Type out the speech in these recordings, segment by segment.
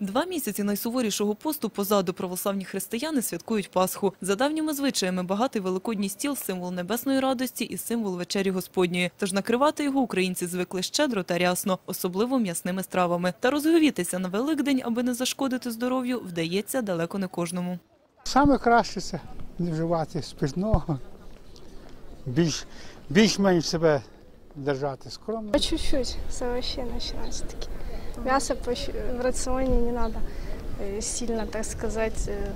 Два місяці найсуворішого посту позаду православні християни святкують Пасху. За давніми звичаями багатий великодній стіл – символ небесної радості і символ вечері Господньої. Тож накривати його українці звикли щедро та рясно, особливо м'ясними стравами. Та розговітися на Великдень, аби не зашкодити здоров'ю, вдається далеко не кожному. Саме краще це не вживати спиртного, більш, більш-менш себе держати скромно. Чуть-чуть с овощей начинается таки. Мясо по щ- в рационе не надо э, сильно, так сказать, э,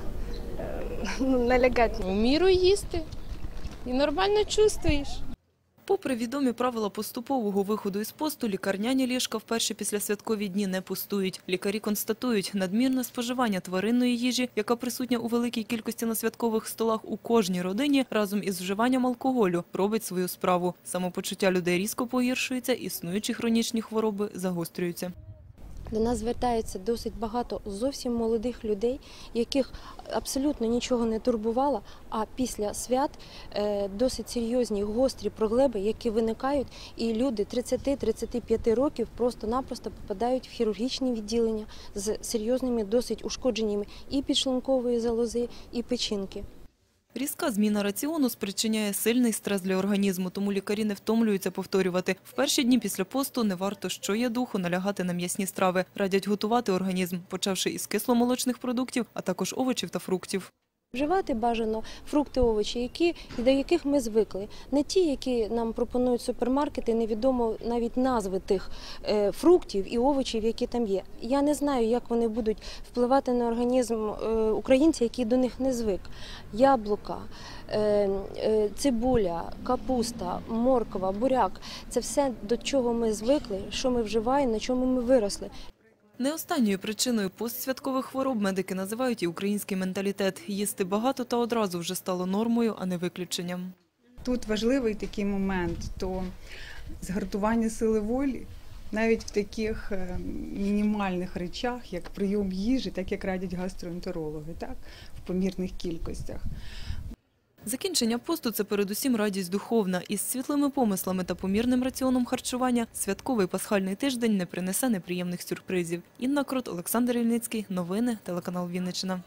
э, ну, налягать. У міру їсти і нормально чувствуєш. Попри відомі правила поступового виходу із посту, лікарняні ліжка в перші післясвяткові дні не пустують. Лікарі констатують, надмірне споживання тваринної їжі, яка присутня у великій кількості на святкових столах у кожній родині, разом із вживанням алкоголю, робить свою справу. Самопочуття людей різко погіршується, існуючі хронічні хвороби загострюються. До нас звертається досить багато зовсім молодих людей, яких абсолютно нічого не турбувало, а після свят е, досить серйозні гострі проблеми, які виникають, і люди 30-35 років просто-напросто попадають в хірургічні відділення з серйозними досить ушкодженнями і підшлункової залози, і печінки. Різка зміна раціону спричиняє сильний стрес для організму, тому лікарі не втомлюються повторювати. В перші дні після посту не варто що є духу налягати на м'ясні страви. Радять готувати організм, почавши із кисломолочних продуктів, а також овочів та фруктів. Вживати бажано фрукти, овочі, які до яких ми звикли, не ті, які нам пропонують супермаркети, невідомо навіть назви тих е, фруктів і овочів, які там є. Я не знаю, як вони будуть впливати на організм е, українця, який до них не звик. Яблука, е, цибуля, капуста, морква, буряк це все до чого ми звикли, що ми вживаємо, на чому ми виросли. Не останньою причиною постсвяткових хвороб медики називають і український менталітет. Їсти багато та одразу вже стало нормою, а не виключенням. Тут важливий такий момент, то згартування сили волі, навіть в таких е, мінімальних речах, як прийом їжі, так як радять гастроентерологи, так, в помірних кількостях. Закінчення посту – це передусім радість духовна. Із світлими помислами та помірним раціоном харчування святковий пасхальний тиждень не принесе неприємних сюрпризів. Інна Крот, Олександр Ільницький. Новини. Телеканал Вінниччина.